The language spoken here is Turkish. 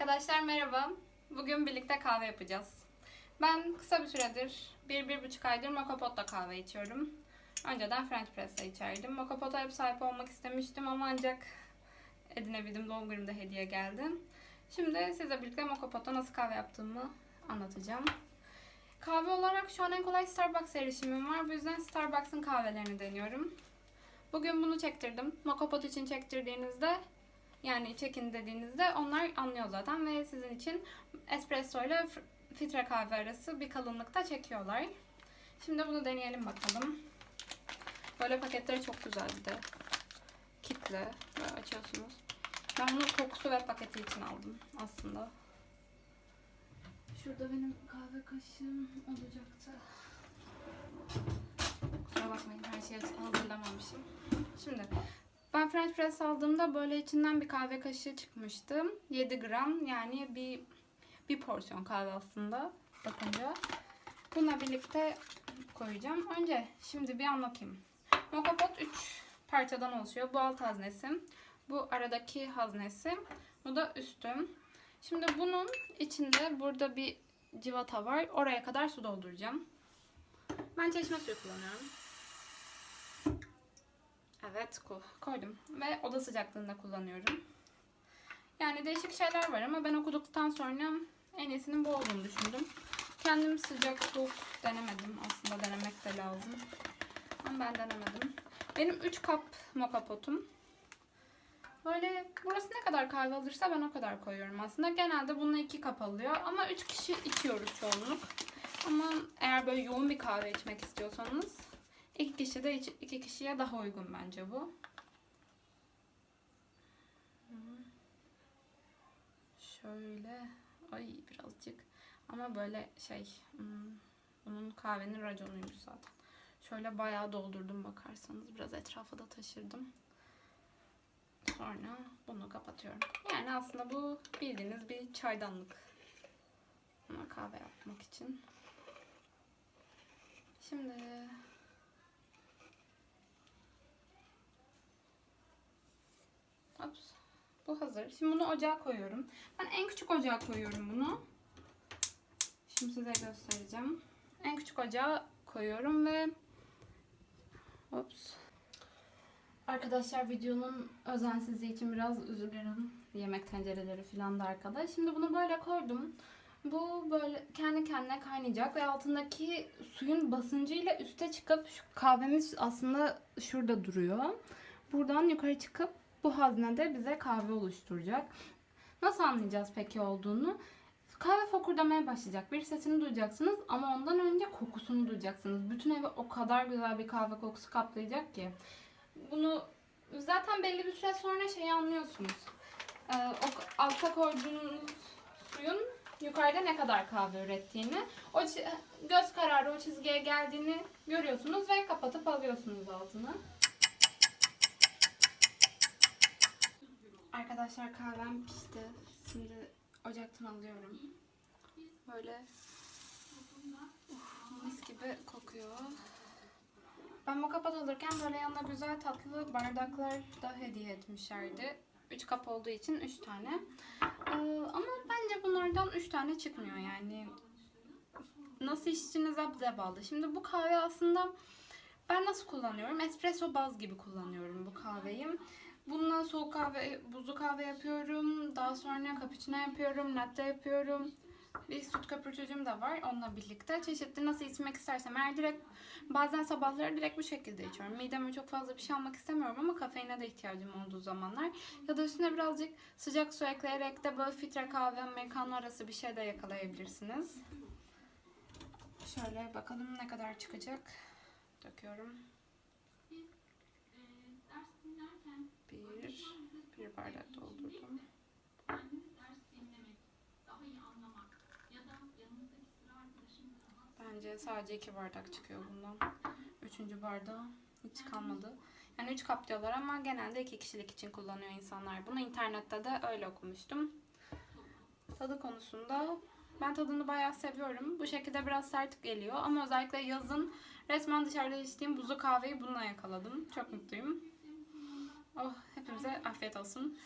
Arkadaşlar merhaba. Bugün birlikte kahve yapacağız. Ben kısa bir süredir, bir, bir buçuk aydır Moka Pot'la kahve içiyorum. Önceden French Press'le içerdim. Moka Pot'a hep sahip olmak istemiştim ama ancak edinebildim. Doğum günümde hediye geldi. Şimdi sizle birlikte Moka Pot'ta nasıl kahve yaptığımı anlatacağım. Kahve olarak şu an en kolay Starbucks erişimim var. Bu yüzden Starbucks'ın kahvelerini deniyorum. Bugün bunu çektirdim. Moka Pot için çektirdiğinizde yani çekin dediğinizde onlar anlıyor zaten ve sizin için espresso ile filtre kahve arası bir kalınlıkta çekiyorlar. Şimdi bunu deneyelim bakalım. Böyle paketleri çok güzel bir de. Kitle. Böyle açıyorsunuz. Ben bunu kokusu ve paketi için aldım aslında. Şurada benim kahve kaşığım olacaktı. Kusura bakmayın her şeyi hazırlamamışım. Şimdi ben French press aldığımda böyle içinden bir kahve kaşığı çıkmıştı. 7 gram yani bir bir porsiyon kahve aslında bakınca. Bununla birlikte koyacağım. Önce şimdi bir anlatayım. Moka pot 3 parçadan oluşuyor. Bu alt haznesi, bu aradaki haznesi, bu da üstüm. Şimdi bunun içinde burada bir civata var. Oraya kadar su dolduracağım. Ben çeşme suyu kullanıyorum. Ko- koydum ve oda sıcaklığında kullanıyorum. Yani değişik şeyler var ama ben okuduktan sonra en iyisinin bu olduğunu düşündüm. Kendim sıcak soğuk denemedim. Aslında denemek de lazım. Ama ben denemedim. Benim 3 kap moka potum. Böyle burası ne kadar kahve alırsa ben o kadar koyuyorum aslında. Genelde bununla 2 kap alıyor ama 3 kişi içiyoruz çoğunluk. Ama eğer böyle yoğun bir kahve içmek istiyorsanız İki kişi de iki kişiye daha uygun bence bu. Şöyle ay birazcık ama böyle şey hmm, bunun kahvenin raconuymuş zaten. Şöyle bayağı doldurdum bakarsanız biraz etrafa da taşırdım. Sonra bunu kapatıyorum. Yani aslında bu bildiğiniz bir çaydanlık. Ama kahve yapmak için. Şimdi Ops. Bu hazır. Şimdi bunu ocağa koyuyorum. Ben en küçük ocağa koyuyorum bunu. Şimdi size göstereceğim. En küçük ocağa koyuyorum ve Ops. Arkadaşlar videonun özensizliği için biraz özür dilerim. Yemek tencereleri falan da arkada. Şimdi bunu böyle koydum. Bu böyle kendi kendine kaynayacak ve altındaki suyun basıncıyla üste çıkıp şu kahvemiz aslında şurada duruyor. Buradan yukarı çıkıp bu haznede bize kahve oluşturacak. Nasıl anlayacağız peki olduğunu? Kahve fokurdamaya başlayacak. Bir sesini duyacaksınız ama ondan önce kokusunu duyacaksınız. Bütün evi o kadar güzel bir kahve kokusu kaplayacak ki. Bunu zaten belli bir süre sonra şeyi anlıyorsunuz. Ee, o alta koyduğunuz suyun yukarıda ne kadar kahve ürettiğini. O göz kararı o çizgiye geldiğini görüyorsunuz ve kapatıp alıyorsunuz altını. Arkadaşlar kahvem pişti. Şimdi ocaktan alıyorum. Böyle mis gibi kokuyor. Ben moka pot alırken böyle yanına güzel tatlı bardaklar da hediye etmişlerdi. 3 kap olduğu için 3 tane. Ee, ama bence bunlardan 3 tane çıkmıyor yani. Nasıl içtiğinize bize bağlı. Şimdi bu kahve aslında ben nasıl kullanıyorum? Espresso baz gibi kullanıyorum bu kahveyi. Bununla soğuk kahve, buzlu kahve yapıyorum. Daha sonra cappuccino yapıyorum, latte yapıyorum. Bir süt köpürtücüm de var onunla birlikte. Çeşitli nasıl içmek istersem. Eğer direkt bazen sabahları direkt bu şekilde içiyorum. Mideme çok fazla bir şey almak istemiyorum ama kafeine de ihtiyacım olduğu zamanlar. Ya da üstüne birazcık sıcak su ekleyerek de böyle filtre kahve, americano arası bir şey de yakalayabilirsiniz. Şöyle bakalım ne kadar çıkacak. Döküyorum. Bir, bir bardak doldurdum. Bence sadece iki bardak çıkıyor bundan. Üçüncü bardağı hiç kalmadı. Yani üç kap diyorlar ama genelde iki kişilik için kullanıyor insanlar. Bunu internette de öyle okumuştum. Tadı konusunda ben tadını bayağı seviyorum. Bu şekilde biraz sert geliyor ama özellikle yazın resmen dışarıda içtiğim buzlu kahveyi bununla yakaladım. Çok mutluyum. Oh hepimize afiyet olsun.